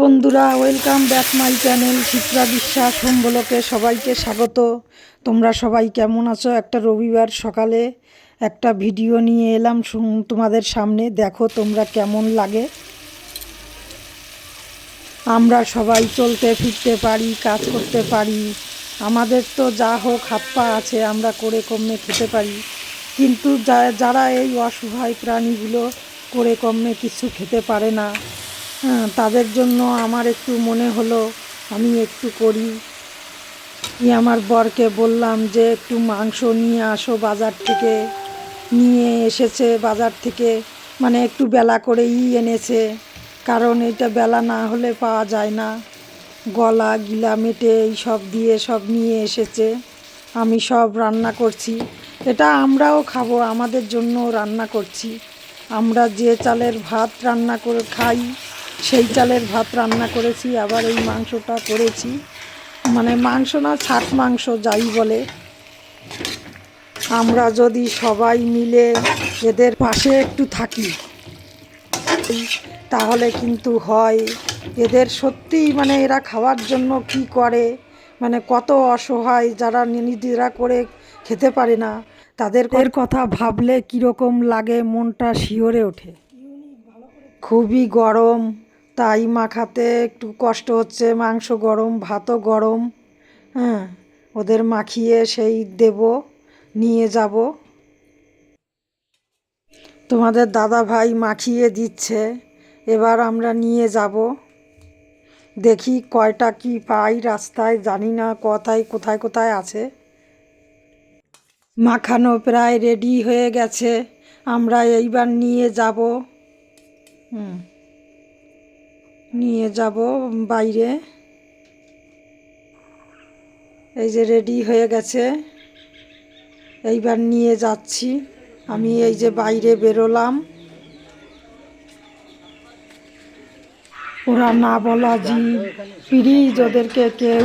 বন্ধুরা welcome back my channel Chitra Biswas home ব্লকে সবাইকে স্বাগত। তোমরা সবাই কেমন আছো? একটা রবিবার সকালে একটা ভিডিও নিয়ে এলাম তোমাদের সামনে। দেখো তোমরা কেমন লাগে। আমরা সবাই চলতে ফিরতে পারি, কাজ করতে পারি। আমাদের তো যা হোক, হাত পা আছে, আমরা করে কমে খেতে পারি। কিন্তু যারা এই অসহায় প্রাণীগুলো করে কমে কিছু খেতে পারে না। তাদের জন্য আমার একটু মনে হলো, আমি একটু করি। আমার বরকে বললাম যে, একটু মাংস নিয়ে আসো বাজার থেকে। নিয়ে এসেছে বাজার থেকে মানে একটু বেলা করেই এনেছে, কারণ এটা বেলা না হলে পাওয়া যায় না। গলা গিলা মেটে এই সব দিয়ে সব নিয়ে এসেছে। আমি সব রান্না করছি। এটা আমরাও খাব, আমাদের জন্য রান্না করছি। আমরা যে চালের ভাত রান্না করে খাই সেই চালের ভাত রান্না করেছি, আবার এই মাংসটা করেছি। মানে মাংস না, ছাট মাংস যাই বলে। আমরা যদি সবাই মিলে এদের পাশে একটু থাকি, তাহলে কিন্তু হয়। এদের সত্যিই মানে এরা খাওয়ার জন্য কি করে মানে কত অসহায় যারা নিজেরা করে খেতে পারে না, তাদের এর কথা ভাবলে কীরকম লাগে মনটা শিওরে ওঠে। খুবই গরম তাই মাখাতে একটু কষ্ট হচ্ছে, মাংস গরম, ভাতও গরম। হ্যাঁ ওদের মাখিয়ে সেই দেব, নিয়ে যাব। তোমাদের দাদা ভাই মাখিয়ে দিচ্ছে, এবার আমরা নিয়ে যাব। দেখি কয়টা কি পাই রাস্তায়, জানি না কথায়, কোথায় কোথায় আছে। মাখানো প্রায় রেডি হয়ে গেছে, আমরা এইবার নিয়ে যাব। হুম। নিয়ে যাব বাইরে। এই যে রেডি হয়ে গেছে। এইবার নিয়ে যাচ্ছি। আমি এই যে বাইরে বেরোলাম। ওরা না বলা জি, প্লিজ ওদেরকে কেউ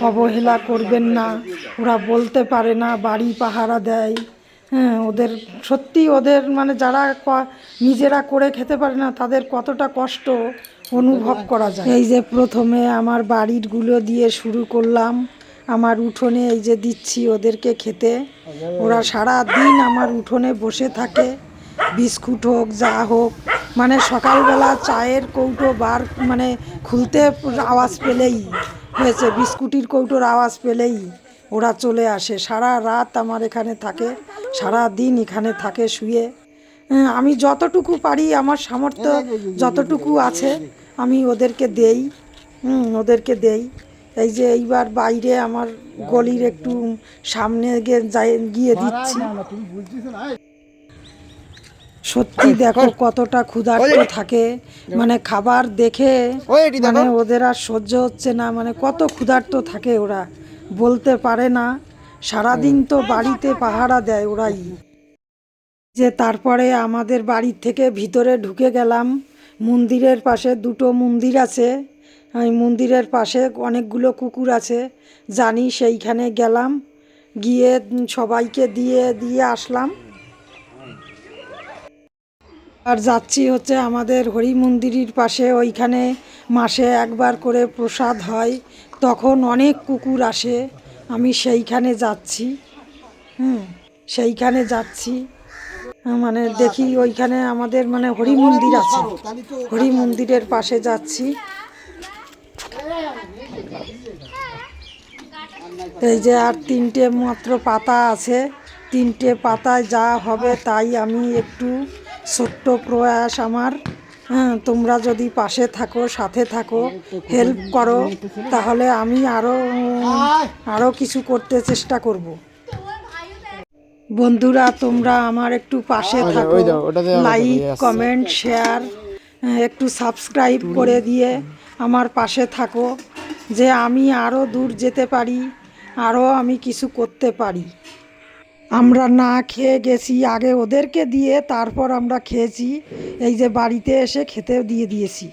অবহেলা করবেন না। ওরা বলতে পারে না, বাড়ি পাহারা দেয়। হ্যাঁ ওদের সত্যি ওদের মানে যারা নিজেরা করে খেতে পারে না, তাদের কতটা কষ্ট অনুভব করা যায়। এই যে প্রথমে আমার বাড়িরগুলো দিয়ে শুরু করলাম, আমার উঠোনে এই যে দিচ্ছি ওদেরকে খেতে। ওরা সারা দিন আমার উঠোনে বসে থাকে, বিস্কুট হোক, যা হোক। মানে সকালবেলা চায়ের কৌটো বার মানে খুলতে আওয়াজ পেলেই হয়েছে, বিস্কুটির কৌটোর আওয়াজ পেলেই। ওরা চলে আসে। সারা রাত আমার এখানে থাকে সারা দিন এখানে থাকে শুয়ে। আমি যতটুকু পারি আমার সামর্থ্য যতটুকু আছে আমি ওদেরকে দেই। হুম ওদেরকে দেই। এই যে এইবার বাইরে আমার গলির একটু সামনে গিয়ে দিচ্ছি। সত্যি দেখো কতটা ক্ষুধার্ত থাকে। মানে খাবার দেখে মানে ওদের আর সহ্য হচ্ছে না। মানে কত ক্ষুধার্ত থাকে ওরা। বলতে পারে না। সারাদিন তো বাড়িতে পাহারা দেয় ওরাই। যে তারপরে আমাদের বাড়ির থেকে ভিতরে ঢুকে গেলাম। মন্দিরের পাশে দুটো মন্দির আছে। মন্দিরের পাশে অনেকগুলো কুকুর আছে। জানি সেইখানে গেলাম। গিয়ে সবাইকে দিয়ে দিয়ে আসলাম। আর যাচ্ছি হচ্ছে আমাদের হরি মন্দিরের পাশে, ওইখানে মাসে একবার করে প্রসাদ হয়, তখন অনেক কুকুর আসে, আমি সেইখানে যাচ্ছি, হুম, সেইখানে যাচ্ছি মানে দেখি ওইখানে আমাদের মানে হরি মন্দির আছে, হরি মন্দিরের পাশে যাচ্ছি। এই যে আর তিনটে মাত্র পাতা আছে, তিনটে পাতায় যা হবে তাই আমি একটু ছোট্ট প্রয়াস আমার। হ্যাঁ তোমরা যদি পাশে থাকো সাথে থাকো হেল্প করো তাহলে আমি আরও আরও কিছু করতে চেষ্টা করব। বন্ধুরা তোমরা আমার একটু পাশে থাকো লাইক কমেন্ট শেয়ার একটু সাবস্ক্রাইব করে দিয়ে আমার পাশে থাকো যে আমি আরও দূর যেতে পারি আরও আমি কিছু করতে পারি। আমরা না খেয়ে গেছি, আগে ওদেরকে দিয়ে তারপর আমরা খেয়েছি। এই যে বাড়িতে এসে খেতে দিয়ে দিয়েছি।